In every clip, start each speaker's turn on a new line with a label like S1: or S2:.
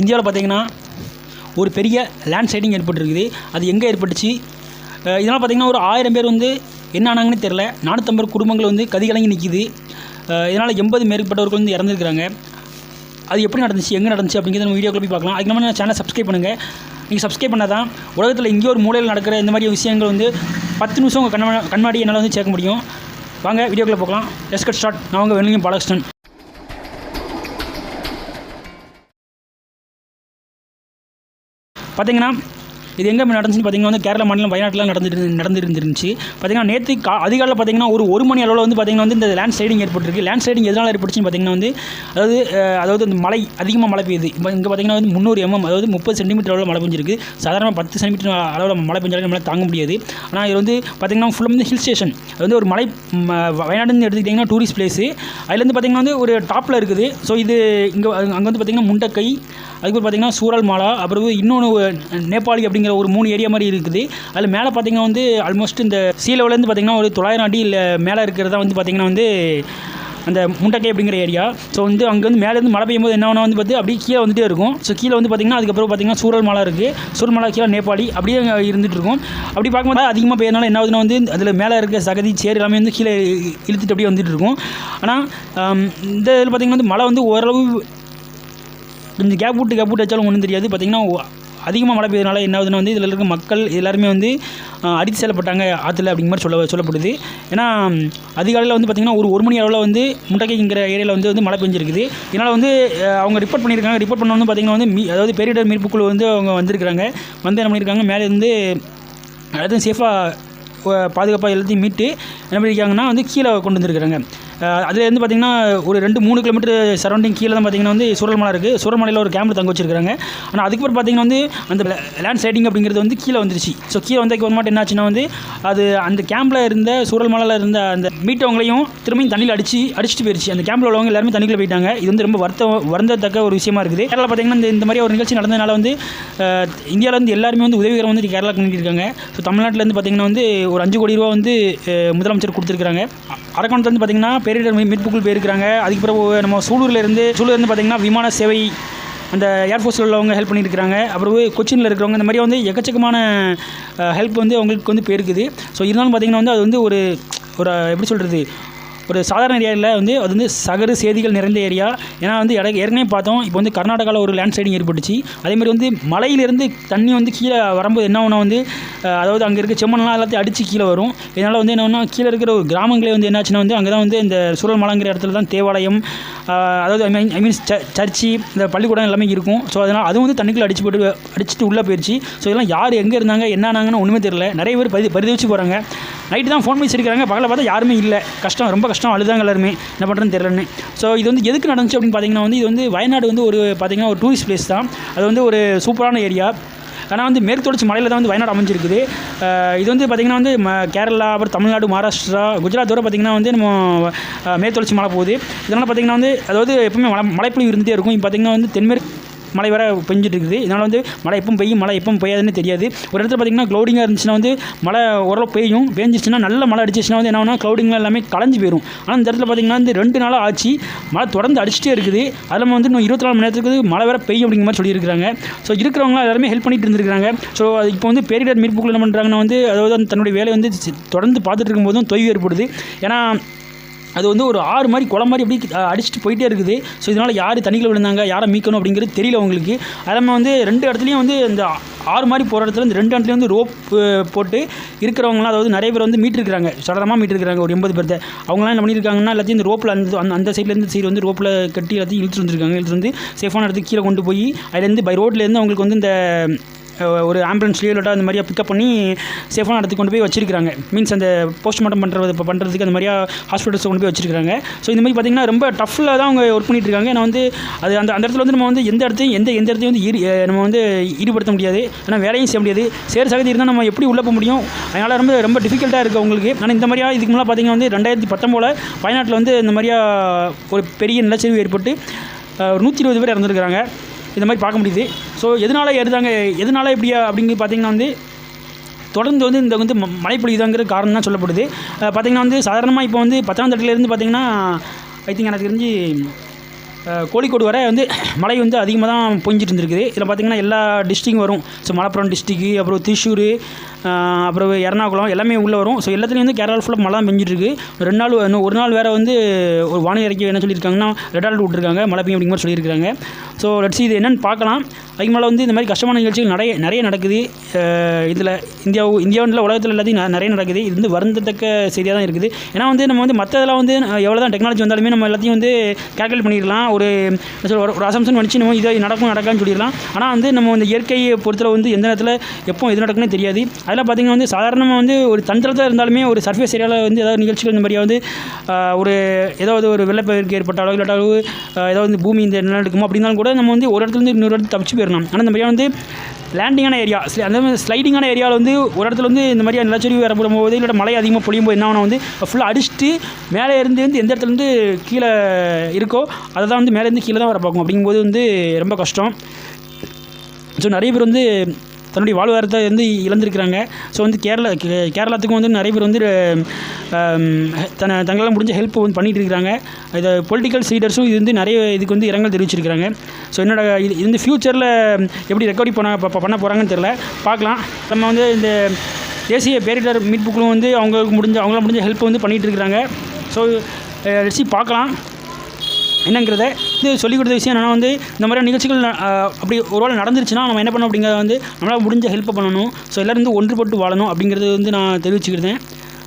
S1: இந்தியாவில் பார்த்தீங்கன்னா ஒரு பெரிய லேண்ட் ஸ்லைடிங் ஏற்பட்டிருக்குது. அது எங்கே ஏற்பட்டுச்சு? இதனால் பார்த்தீங்கன்னா ஒரு ஆயிரம் பேர் வந்து என்ன ஆனாங்கன்னு தெரில நானூற்றம்பது குடும்பங்கள் வந்து கதிகலங்கி நிற்கிது இதனால் எண்பது மேற்பட்டவர்கள் வந்து இறந்துருக்குறாங்க. அது எப்படி நடந்துச்சு? எங்கே நடந்துச்சு? அப்படிங்கிறத நம்ம வீடியோக்குள்ள போய் பார்க்கலாம். அதுக்கு நம்ம சேனல் சப்ஸ்கிரைப் பண்ணுங்கள் நீங்கள் சப்ஸ்கிரைப் பண்ணால் தான் உலகத்தில் எங்கேயோ ஒரு மூலையில் நடக்கிற இந்த மாதிரி விஷயங்கள் வந்து பத்து நிமிஷம் உங்கள் கண்ண கண்ணாடி என்னால் வந்து சேர்க்க முடியும். வாங்க வீடியோக்குள்ளே போகலாம். எஸ்கட் ஸ்டார்ட் நான் உங்கள் வெள்ளியும் பாலகிருஷ்ணன். பார்த்தீங்கன்னா இது எங்கே நடந்துச்சுன்னு பார்த்தீங்கன்னா வந்து கேரள மாநிலம் வயநாட்டில் நடந்துட்டு நடந்துருந்துருந்துச்சு. பார்த்தீங்கன்னா நேற்று கா அதிகாலையில் பார்த்தீங்கன்னா ஒரு ஒரு மணி அளவில் வந்து பார்த்தீங்கன்னா வந்து இந்த லேண்ட் ஸ்லைடிங் ஏற்பட்டிருக்கு. லேண்ட் ஸ்லைடிங் எதனால் ஏற்பட்டுச்சுன்னு பார்த்தீங்கன்னா வந்து அதாவது அதாவது இந்த மழை அதிகமாக மழை பெய்யுது. இப்போ இங்கே பார்த்தீங்கன்னா வந்து முந்நூறு எம்எம் அதாவது முப்பது சென்டிமீட்டர் அளவில் மழை பெஞ்சிருக்கு. சாதாரண பத்து சென்டிமீட்டர் அளவில் மழை பெஞ்சாலும் நம்மளால் தாங்க முடியாது. ஆனால் இது வந்து பார்த்தீங்கன்னா ஃபுல்லாக வந்து ஹில் ஸ்டேஷன் அது வந்து ஒரு மலை வயநாடுன்னு எடுத்துக்கிட்டிங்கன்னா டூரிஸ்ட் பிளேஸு அதுலேருந்து பார்த்தீங்கன்னா வந்து ஒரு டாப்பில் இருக்குது. ஸோ இது இங்கே அங்கே வந்து பார்த்தீங்கன்னா முண்டக்கை அதுக்கப்புறம் பார்த்தீங்கன்னா சூரல் மாலா அப்புறம் இன்னொன்று நேபாளி அப்படிங்கிற ஒரு மூணு ஏரியா மாதிரி இருக்குது. அதில் மேலே பார்த்தீங்கன்னா வந்து ஆல்மோஸ்ட் இந்த சீ லெவலேருந்து பார்த்தீங்கன்னா ஒரு தொள்ளாயிரம் அடி இல்லை மேலே இருக்கிறதா வந்து பார்த்திங்கன்னா வந்து அந்த முண்டக்கை அப்படிங்கிற ஏரியா ஸோ வந்து அங்கே வந்து மேலேருந்து மழை பெய்யும்போது என்ன வந்து பார்த்து அப்படியே கீழே வந்துட்டே இருக்கும். ஸோ கீழே வந்து பார்த்திங்கன்னா அதுக்கப்புறம் பார்த்தீங்கன்னா சூரல் மலை இருக்குது சூரல் மலை கீழே நேபாளி அப்படியே அங்கே இருந்துட்டு இருக்கும். அப்படி பார்க்கும்போது அதிகமாக பெய்யனால என்ன ஆகுதுன்னா வந்து அதில் மேலே இருக்க சகதி சேர் எல்லாமே வந்து கீழே இழுத்துட்டு அப்படியே வந்துட்டு இருக்கும். ஆனால் இந்த இதில் பார்த்திங்கன்னா வந்து மழை வந்து ஓரளவு கொஞ்சம் கேப் விட்டு கேப் விட்டு வச்சாலும் ஒன்றும் தெரியாது. பார்த்திங்கன்னா அதிகமாக மழை பெய்யறதுனால என்ன ஆகுதுன்னா வந்து இதில் இருக்க மக்கள் எல்லாருமே வந்து அடித்து செல்லப்பட்டாங்க ஆற்றுல அப்படிங்கிற மாதிரி சொல்ல சொல்லப்படுது. ஏன்னா அதிகாலையில் வந்து பார்த்திங்கன்னா ஒரு ஒரு மணி அளவில் வந்து முட்டைக்கைங்கிற ஏரியாவில் வந்து வந்து மழை பெஞ்சிருக்குது. இதனால் வந்து அவங்க ரிப்போர்ட் பண்ணியிருக்காங்க. ரிப்போர்ட் பண்ண வந்து பார்த்திங்கன்னா வந்து மீ அதாவது பேரிடர் மீட்பு குழு வந்து அவங்க வந்திருக்கிறாங்க. வந்து என்ன பண்ணியிருக்காங்க? மேலே இருந்து எல்லாத்தையும் சேஃபாக பாதுகாப்பாக எல்லாத்தையும் மீட்டு என்ன பண்ணியிருக்காங்கன்னா வந்து கீழே கொண்டு வந்துருக்குறாங்க. அதுலேருந்து பார்த்திங்கன்னா ஒரு ரெண்டு மூணு கிலோமீட்டர் சரௌண்டிங் கீழே தான் பார்த்திங்கன்னா வந்து சுரல்மலை இருக்குது சுரல்மலையில் ஒரு கேம்பில் தங்க வச்சிருக்காங்க ஆனால் அதுக்கப்புறம் பார்த்திங்கன்னா வந்து அந்த லேண்ட் ஸ்லைடிங் அப்படிங்கிறது வந்து கீழே வந்துருச்சு. ஸோ கீழே வந்ததுக்கு ஒரு மாட்டம் என்னாச்சுன்னா வந்து அது அந்த கேம்பில் இருந்த சுரல்மலையில் இருந்த அந்த மீட்டவங்களையும் திரும்பியும் தண்ணியில் அடிச்சு அடிச்சுட்டு போயிடுச்சு அந்த கேம்பில் உள்ளவங்க எல்லாருமே தண்ணிக்குள்ள போயிட்டாங்க. இது வந்து ரொம்ப வருத்தம் வருந்தத்தக்க ஒரு விஷயமா இருக்குது. கேரளா பார்த்திங்கன்னா இந்த இந்த மாதிரி ஒரு நிகழ்ச்சி நடந்ததுனால வந்து அஹ், இந்தியாவில் வந்து எல்லாருமே வந்து உதவிகரம் வந்து கேரளா பண்ணியிருக்காங்க ஸோ தமிழ்நாட்டிலேருந்து பார்த்திங்கன்னா வந்து ஒரு அஞ்சு கோடி ரூபா வந்து முதல் முதலமைச்சர் கொடுத்துருக்காங்க அரக்கோணத்துலேருந்து பார்த்திங்கன்னா பேரிடர் மீட்புக்குள் போயிருக்கிறாங்க. அதுக்கு பிறகு நம்ம சூலூர்லேருந்து சூலூர்லேருந்து பார்த்தீங்கன்னா விமான சேவை அந்த ஏர்ஃபோர்ஸில் உள்ளவங்க ஹெல்ப் பண்ணியிருக்கிறாங்க அப்புறம் கொச்சினில் இருக்கிறவங்க இந்த மாதிரி வந்து எக்கச்சக்கமான ஹெல்ப் வந்து அவங்களுக்கு வந்து போயிருக்குது. ஸோ இருந்தாலும் பார்த்திங்கன்னா வந்து அது வந்து ஒரு ஒரு எப்படி சொல்கிறது ஒரு சாதாரண ஏரியாவில் வந்து அது வந்து சகரு சேதிகள் நிறைந்த ஏரியா. ஏன்னா வந்து இட ஏற்கனவே பார்த்தோம் இப்போ வந்து கர்நாடகாவில் ஒரு லேண்ட் ஸ்லைடிங் ஏற்பட்டுச்சு அதேமாதிரி வந்து மலையிலேருந்து தண்ணி வந்து கீழே வரும்போது என்ன ஒன்று வந்து அதாவது அங்கே இருக்க செம்மண்லாம் எல்லாத்தையும் அடித்து கீழே வரும். இதனால் வந்து என்ன கீழே இருக்கிற ஒரு கிராமங்களே வந்து என்னாச்சுன்னா வந்து அங்கே தான் வந்து இந்த சூழல் மலைங்கிற இடத்துல தான் தேவாலயம் அதாவது ஐ மீன் ஐ மீன்ஸ் சர்ச்சி இந்த பள்ளிக்கூடம் எல்லாமே இருக்கும். ஸோ அதனால் அதுவும் வந்து தண்ணிக்குள்ளே அடிச்சு போட்டு அடிச்சுட்டு உள்ளே போயிடுச்சு ஸோ இதெல்லாம் யார் எங்கே இருந்தாங்க என்னானாங்கன்னு ஒன்றுமே தெரியல. நிறைய பேர் பரி பரிதவிச்சு போகிறாங்க நைட்டு தான் ஃபோன் பண்ணி சிரிக்கிறாங்க பகலில் பார்த்தா யாருமே இல்லை. கஷ்டம் ரொம்ப கஷ்டம். அழுதாங்க எல்லாருமே. என்ன பண்ணுறதுன்னு தெரியலன்னு. ஸோ இது வந்து எதுக்கு நடந்துச்சு அப்படின்னு பார்த்தீங்கன்னா வந்து இது வந்து வயநாடு வந்து ஒரு பார்த்தீங்கன்னா ஒரு டூரிஸ்ட் பிளேஸ் தான். அது வந்து ஒரு சூப்பரான ஏரியா ஆனால் வந்து மேற்கு தொடர்ச்சி மலையில் தான் வந்து வயநாடு அமைஞ்சிருக்குது. இது வந்து பார்த்திங்கன்னா வந்து கேரளா அப்புறம் தமிழ்நாடு மகாராஷ்டிரா குஜராத் வரை பார்த்திங்கன்னா வந்து நம்ம மேற்கு தொடர்ச்சி மலை போகுது. இதனால் பார்த்திங்கன்னா வந்து அதாவது எப்பவுமே மலை மழைப்பொழிவு இருந்துகிட்டே இருக்கும். இப்போ பார்த்திங்கன்னா வந்து தென்மேற்கு மழை வர பெஞ்சிட்டு இருக்குது இதனால் வந்து மழை எப்பவும் பெய்யும் மழை எப்பவும் பெய்யாதுன்னு தெரியாது. ஒரு இடத்துல பார்த்திங்கன்னா க்ளௌடிங்காக இருந்துச்சுன்னா வந்து மழை ஓரளவு பெய்யும். பெஞ்சிச்சுன்னா நல்ல மழை அடிச்சிச்சுன்னா வந்து என்ன ஆகும்னா க்ளௌடிங்லாம் எல்லாமே கலைஞ்சு போயிடும் ஆனால் இந்த இடத்துல பார்த்திங்கன்னா வந்து ரெண்டு நாளாக ஆச்சு. மழை தொடர்ந்து அடிச்சிட்டே இருக்குது. அதில் வந்து இன்னும் இருபத்தி நாலு மணி நேரத்துக்கு மழை வேறு பெய்யும் அப்படிங்கிற மாதிரி சொல்லியிருக்காங்க ஸோ இருக்கிறவங்க எல்லாருமே ஹெல்ப் பண்ணிட்டு இருந்திருக்காங்க ஸோ அது இப்போ வந்து பேரிடர் மீட்புக்குள்ள என்ன பண்ணுறாங்கன்னா வந்து அதாவது தன்னுடைய வேலையை வந்து தொடர்ந்து பார்த்துட்டு இருக்கும்போதும் தொய்வு ஏற்படுது. ஏன்னா அது வந்து ஒரு ஆறு மாதிரி குளம் மாதிரி அப்படி அடிச்சுட்டு போயிட்டே இருக்குது. ஸோ இதனால் யார் தண்ணிக்குள்ள விழுந்தாங்க யாரை மீட்கணும் அப்படிங்கிறது தெரியல அவங்களுக்கு. அது வந்து ரெண்டு இடத்துலையும் வந்து இந்த ஆறு மாதிரி போகிற இடத்துல இந்த ரெண்டு இடத்துலையும் வந்து ரோப் போட்டு இருக்கிறவங்களாம் அதாவது நிறைய பேர் வந்து மீட்டிருக்கிறாங்க. சடலமாக மீட்டிருக்கிறாங்க ஒரு எண்பது பேர்த்த. அவங்களாம் என்ன பண்ணியிருக்காங்கன்னா எல்லாத்தையும் இந்த ரோப்பில் அந்த அந்த- அந்த சைட்லேருந்து சைடு வந்து ரோப்பில் கட்டி எல்லாத்தையும் இழுத்துட்டு வந்துருக்காங்க. இழுத்துட்டு வந்து சேஃபான இடத்துக்கு கீழே கொண்டு போய் அதுலேருந்து பை ரோட்லேருந்து அவங்களுக்கு வந்து இந்த ஒரு ஆம்புலன்ஸ்லேயோ இல்லாட்டா அந்த மாதிரியா பிக்கப் பண்ணி சேஃபான இடத்துக்கு கொண்டு போய் வச்சிருக்காங்க மீன்ஸ் அந்த போஸ்ட்மார்ட்டம் பண்ணுறது இப்போ பண்ணுறதுக்கு அந்த மாதிரியா ஹாஸ்பிட்டல்ஸ் கொண்டு போய் வச்சிருக்காங்க ஸோ இந்த மாதிரி பார்த்திங்கன்னா ரொம்ப டஃப்பில் தான் அவங்க ஒர்க் பண்ணிட்டு இருக்காங்க. ஏன்னா வந்து அது அந்த அந்த இடத்துல வந்து நம்ம வந்து எந்த இடத்தையும் எந்த எந்த இடத்தையும் வந்து ஈடு நம்ம வந்து ஈடுபடுத்த முடியாது. ஆனால் வேலையும் செய்ய முடியாது. சேர் சகதி இருந்தால் நம்ம எப்படி உள்ளே போக முடியும்? அதனால் ரொம்ப ரொம்ப டிஃபிகல்ட்டாக இருக்குது அவங்களுக்கு. ஆனால் இந்த மாதிரியா இதுக்கு முன்னாடி பார்த்திங்கன்னா வந்து ரெண்டாயிரத்தி பத்தொம்போல வயநாட்டில் வந்து இந்த மாதிரியா ஒரு பெரிய நிலச்சரிவு ஏற்பட்டு ஒரு நூற்றி இருபது பேர் இறந்துருக்காங்க இந்த மாதிரி பார்க்க முடியுது. ஸோ எதனால் எடுத்தாங்க எதனால் இப்படியா அப்படிங்கிறது பார்த்திங்கன்னா வந்து தொடர்ந்து வந்து இந்த வந்து ம- மழை பொழியுதாங்கிற காரணம் தான் சொல்லப்படுது. பார்த்திங்கன்னா வந்து சாதாரணமாக இப்போ வந்து பத்தாம் தட்டிலேருந்து பார்த்திங்கன்னா ஐ திங்க் எனக்கு தெரிஞ்சு கோழிக்கோடு வரை வந்து மழை வந்து அதிகமாக தான் பொஞ்சிட்டு இருந்திருக்குது. இதில் பார்த்திங்கன்னா எல்லா டிஸ்ட்ரிக்கும் வரும். ஸோ மலப்புரம் டிஸ்ட்ரிக்கு அப்புறம் திருச்சூர் அப்புறம் எர்ணாகுளம் எல்லாமே உள்ளே வரும். ஸோ எல்லாத்துலேயும் வந்து கேரளா ஃபுல்லாக மழை தான் பெஞ்சிட்ருக்கு ரெண்டு நாள் இன்னும் ஒரு நாள் வேறு வந்து ஒரு வானிலை அறிக்கை என்ன சொல்லியிருக்காங்கன்னா ரெட் அலர்ட் விட்டுருக்காங்க. மழை பெய்யும் அப்படிங்கிற மாதிரி சொல்லியிருக்காங்க. ஸோ லட்சி இது என்னென்னு பார்க்கலாம். அதுக்கு மேலே வந்து இந்த மாதிரி கஷ்டமான நிகழ்ச்சிகள் நிறைய நிறைய நடக்குது. இதில் இந்தியா இந்தியாவில் உலகத்தில் எல்லாத்தையும் நிறைய நடக்குது. இது வந்து வருந்தத்தக்க செய்தியாக தான் இருக்குது. ஏன்னா வந்து நம்ம வந்து மற்றதெல்லாம் வந்து எவ்வளோ தான் டெக்னாலஜி வந்தாலுமே நம்ம எல்லாத்தையும் வந்து கேல்குலேட் பண்ணிடலாம். ஒரு சொல்ல, ஒரு- ஒரு அசம்ஷன் வச்சு நம்ம இதை நடக்கும் நடக்கான்னு சொல்லிடலாம். ஆனால் வந்து நம்ம வந்து இயற்கையை பொறுத்தல வந்து எந்த நேரத்தில் எப்போ எது நடக்குன்னு தெரியாது. அதில் பார்த்திங்கன்னா வந்து சாதாரணமாக வந்து ஒரு தந்திரத்தில் இருந்தாலுமே ஒரு சர்ஃபேஸ் ஏரியாவில் வந்து ஏதாவது நிகழ்ச்சிகள் இந்த மாதிரியாக வந்து ஒரு ஏதாவது ஒரு வெள்ளப்பெருக்கு ஏற்பட்டாலோ இல்லாட்டாலோ ஏதாவது பூமி இந்த நிலம் இருக்குமோ அப்படின்னாலும் கூட நம்ம வந்து ஒரு இடத்துலேருந்து இன்னொரு இடத்துக்கு தப்பிச்சு போயிடணும். ஆனால் இந்த மாதிரியாக வந்து லேண்டிங்கான ஏரியா அந்த மாதிரி ஸ்லைடிங்கான ஏரியாவில் வந்து ஒரு இடத்துல வந்து இந்த மாதிரி நிலச்சரிவு வரப்படும் போது இல்லை மழை அதிகமாக பொழியும் போது என்ன வந்து ஃபுல்லாக அடிச்சுட்டு மேலே இருந்து வந்து எந்த இடத்துல இருந்து கீழே இருக்கோ அதை தான் வந்து மேலேருந்து கீழே தான் வர பார்க்கும். அப்படிங்கும்போது வந்து ரொம்ப கஷ்டம். ஸோ நிறைய பேர் வந்து தன்னுடைய வாழ்வாதாரத்தை வந்து இழந்திருக்கிறாங்க. ஸோ வந்து கேரளா கே- கேரளாத்துக்கும் வந்து நிறைய பேர் வந்து தன்னை தங்களால் முடிஞ்ச ஹெல்ப் வந்து பண்ணிகிட்டு இருக்கிறாங்க. இதை பொலிட்டிக்கல் லீடர்ஸும் இது வந்து நிறைய இதுக்கு வந்து இரங்கல் தெரிவிச்சிருக்கிறாங்க. ஸோ என்னோட இது இது வந்து ஃப்யூச்சரில் எப்படி ரெக்கவரி பண்ண பண்ண போகிறாங்கன்னு தெரில பார்க்கலாம். நம்ம வந்து இந்த தேசிய பேரிடர் மீட்புக்குழுவும் வந்து அவங்களுக்கு முடிஞ்ச அவங்களாம் முடிஞ்ச ஹெல்ப் வந்து பண்ணிகிட்டு இருக்கிறாங்க. ஸோ லட்சி பார்க்கலாம். என்னங்கிறத இது சொல்லிக் கொடுத்த விஷயம் என்னென்னா வந்து இந்த மாதிரி நிகழ்ச்சிகள் அப்படி ஒரு வேளை நடந்துருச்சுன்னா நம்ம என்ன பண்ணோம் அப்படிங்கிறத வந்து நம்மளால் முடிஞ்ச ஹெல்ப் பண்ணணும். ஸோ எல்லோரும் வந்து ஒன்றுபட்டு வாழணும் அப்படிங்கிறது வந்து நான் தெரிவிச்சுக்கிறேன்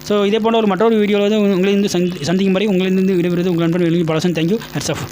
S1: ஸோ இதே போன்ற ஒரு மற்றொரு வீடியோவில் வந்து உங்களை வந்து சந்தி சந்திக்கும் மாதிரி உங்களிருந்து விடைபெறுவது உங்கள் நண்பன் வெளியே பலசன். Thank you heads of